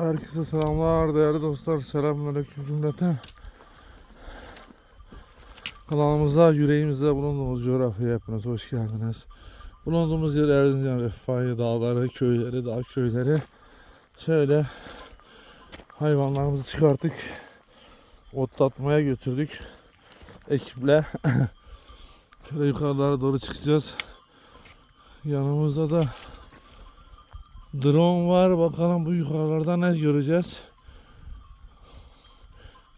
Herkese selamlar değerli dostlar. Selamünaleyküm cümleten. Kanalımıza, yüreğimize bulunduğumuz coğrafyaya hepiniz hoş geldiniz. Bulunduğumuz yer Erzincan Refahı dağları, köyleri, dağ köyleri. Şöyle hayvanlarımızı çıkarttık. Otlatmaya götürdük. Ekiple. Şöyle yukarılara doğru çıkacağız. Yanımızda da Drone var. Bakalım bu yukarılarda ne göreceğiz.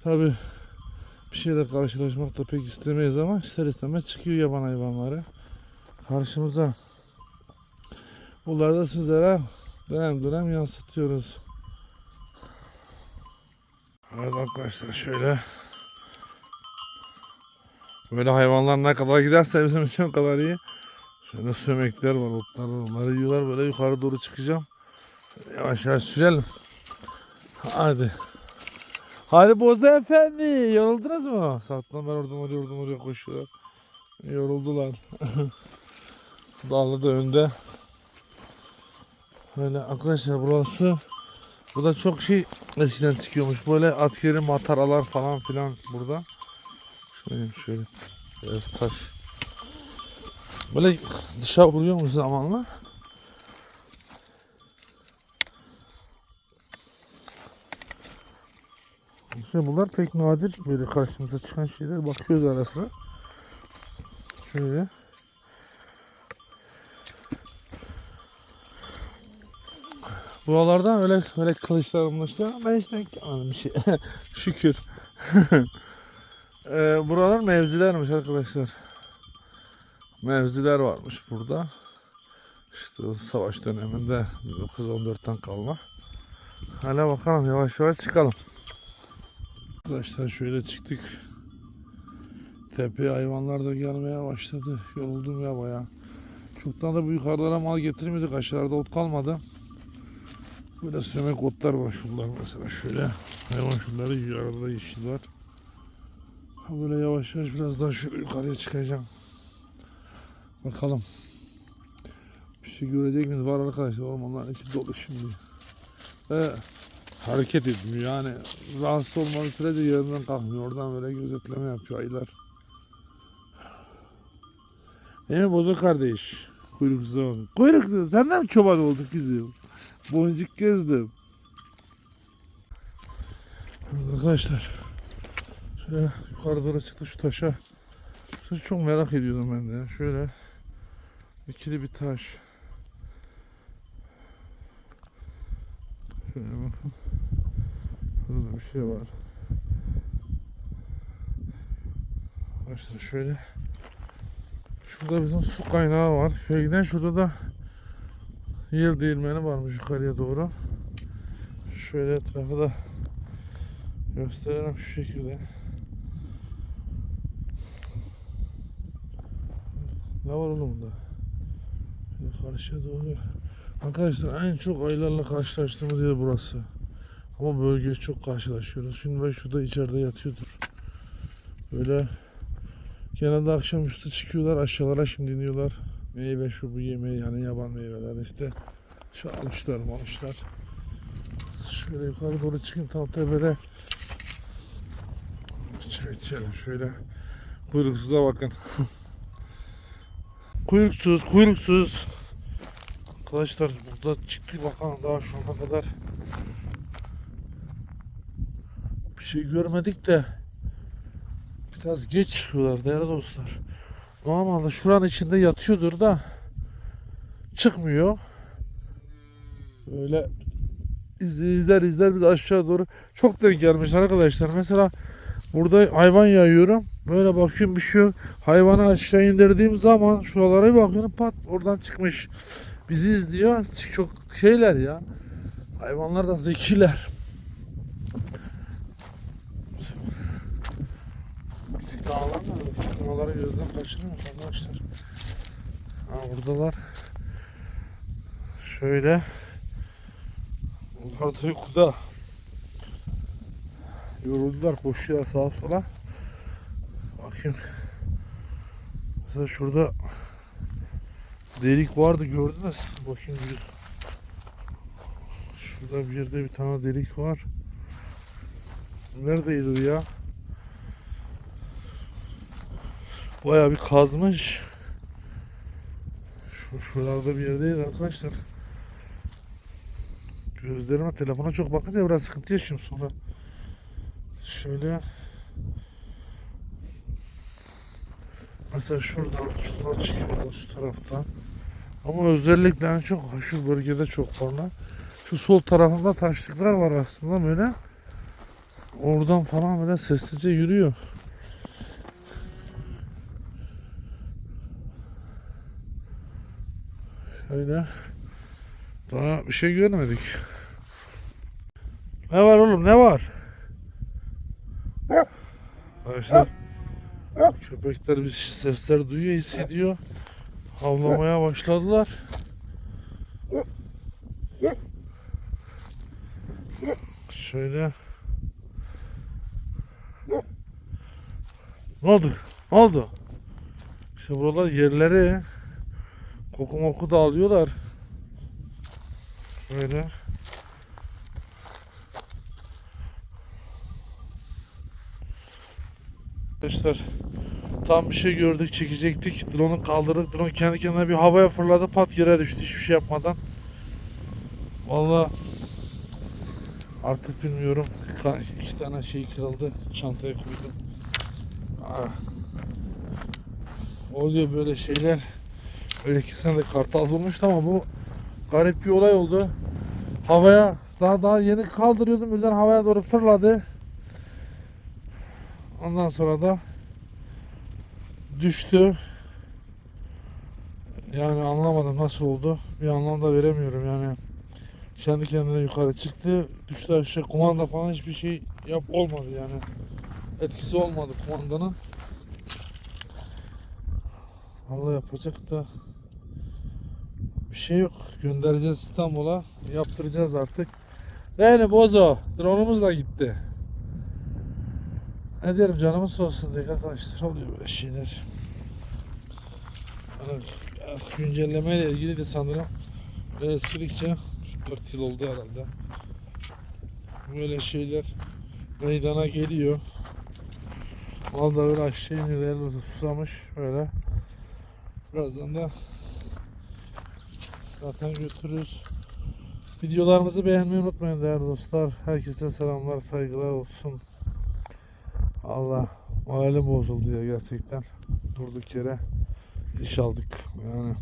Tabi bir şeyle karşılaşmak da pek istemeyiz ama ister istemez çıkıyor yaban hayvanları. Karşımıza. Bunları da sizlere dönem dönem yansıtıyoruz. Evet arkadaşlar şöyle Böyle hayvanlar ne kadar giderse bizim için o kadar iyi. Şöyle sömekler var, otlar var. Onları yiyorlar. Böyle yukarı doğru çıkacağım. Yavaş yavaş sürelim. Hadi. Hadi Boza Efendi. Yoruldunuz mu? Ben oradan oraya oradan oraya koşuyorlar. Yoruldular. Dağlı da önde. Böyle arkadaşlar burası bu da çok şey eskiden çıkıyormuş. Böyle askeri mataralar falan filan burada. Şöyle şöyle. Biraz taş. Böyle dışa vuruyor mu zamanla? İşte bunlar pek nadir böyle karşımıza çıkan şeyler. Bakıyoruz ara. Şöyle. Buralardan öyle öyle kılıçlar bulmuşlar. Ben hiç denk gelmedim bir şey. Şükür. ee, buralar mevzilermiş arkadaşlar mevziler varmış burada. İşte savaş döneminde 1914'ten kalma. Hala bakalım yavaş yavaş çıkalım. Arkadaşlar şöyle çıktık. Tepeye hayvanlar da gelmeye başladı. Yoruldum ya bayağı. Çoktan da bu yukarılara mal getirmedik. Aşağılarda ot kalmadı. Böyle sömek otlar var şunlar mesela şöyle. Hayvan şunları yiyor. Arada yeşil var. Böyle yavaş yavaş biraz daha şöyle yukarıya çıkacağım. Bakalım. Bir şey görecek miyiz? Var arkadaşlar ormanların içi dolu şimdi. Ve hareket etmiyor yani. Rahatsız olmadığı sürece yerinden kalkmıyor. Oradan böyle gözetleme yapıyor aylar. Değil mi Bozo kardeş? Kuyruksuz bak. Kuyruksuz sen de mi çoban olduk kızım? Boncuk gezdim. Arkadaşlar. Şöyle yukarı doğru çıktı şu taşa. Şu çok merak ediyordum ben de. Şöyle ikili bir taş. Burada bir şey var. Arkadaşlar şöyle. Şurada bizim su kaynağı var. Şöyle giden şurada da yer değirmeni varmış yukarıya doğru. Şöyle etrafı da gösterelim şu şekilde. Ne var oğlum bunda? Şöyle karşıya doğru. Arkadaşlar en çok aylarla karşılaştığımız yer burası. Ama bölgeye çok karşılaşıyoruz. Şimdi ben şurada içeride yatıyordur. Böyle genelde akşamüstü çıkıyorlar aşağılara şimdi iniyorlar. Meyve şu bu yemeği yani yaban meyveler işte. Şu almışlar almışlar. Şöyle yukarı doğru çıkayım tam tepede. Şöyle içelim şöyle. Kuyruksuza bakın. Kuyruksuz, kuyruksuz. Arkadaşlar burada çıktık bakalım daha şu ana kadar bir şey görmedik de biraz geç çıkıyorlar değerli dostlar. Normalde şuranın içinde yatıyordur da çıkmıyor. Böyle izler izler biz aşağı doğru çok denk gelmiş arkadaşlar. Mesela burada hayvan yayıyorum. Böyle bakıyorum bir şey yok. Hayvanı aşağı indirdiğim zaman şuralara bakıyorum pat oradan çıkmış. Bizi izliyor. Çok şeyler ya. Hayvanlar da zekiler. Dağlar da şu dağları gözden kaçırmıyor arkadaşlar. Ha buradalar. Şöyle. Bunlar da yukarıda. Yoruldular koşuyor sağa sola. Bakayım. Mesela şurada delik vardı gördünüz. Bakayım bir. Şurada bir yerde bir tane delik var. Neredeydi o ya? Bayağı bir kazmış. Şu şuralarda bir yerdeydi arkadaşlar. Gözlerime telefona çok bakınca biraz sıkıntı yaşıyorum sonra. Şöyle Mesela şuradan, şuradan çıkıyor şu taraftan. Ama özellikle en çok şu bölgede çok fazla. Şu sol tarafında taşlıklar var aslında böyle. Oradan falan böyle sessizce yürüyor. Şöyle. Daha bir şey görmedik. Ne var oğlum ne var? Arkadaşlar köpekler bir sesler duyuyor hissediyor. Havlamaya başladılar. Şöyle. Ne oldu? Ne oldu? İşte buralar yerleri koku moku da alıyorlar. Böyle. Arkadaşlar tam bir şey gördük çekecektik. Drone'u kaldırdık. Drone kendi kendine bir havaya fırladı. Pat yere düştü hiçbir şey yapmadan. Vallahi artık bilmiyorum. İki tane şey kırıldı. Çantaya koydum. Ah. Oluyor böyle şeyler. Öyle iki sene de kartal vurmuştu ama bu garip bir olay oldu. Havaya daha daha yeni kaldırıyordum birden havaya doğru fırladı. Ondan sonra da düştü. Yani anlamadım nasıl oldu. Bir anlam da veremiyorum yani. Kendi kendine yukarı çıktı. Düştü aşağı. Kumanda falan hiçbir şey yap olmadı yani. Etkisi olmadı kumandanın. Allah yapacak da bir şey yok. Göndereceğiz İstanbul'a. Yaptıracağız artık. Yani bozo. Drone'umuz da gitti. Ne diyelim canımız olsun diye arkadaşlar oluyor böyle şeyler. Güncelleme ile ilgili de sanırım böyle eskidikçe 4 yıl oldu herhalde. Böyle şeyler meydana geliyor. Mal da böyle aşağı iniyor, susamış böyle. Birazdan da zaten götürürüz. Videolarımızı beğenmeyi unutmayın değerli dostlar. Herkese selamlar, saygılar olsun. Allah moralim bozuldu ya gerçekten. Durduk yere iş aldık. Yani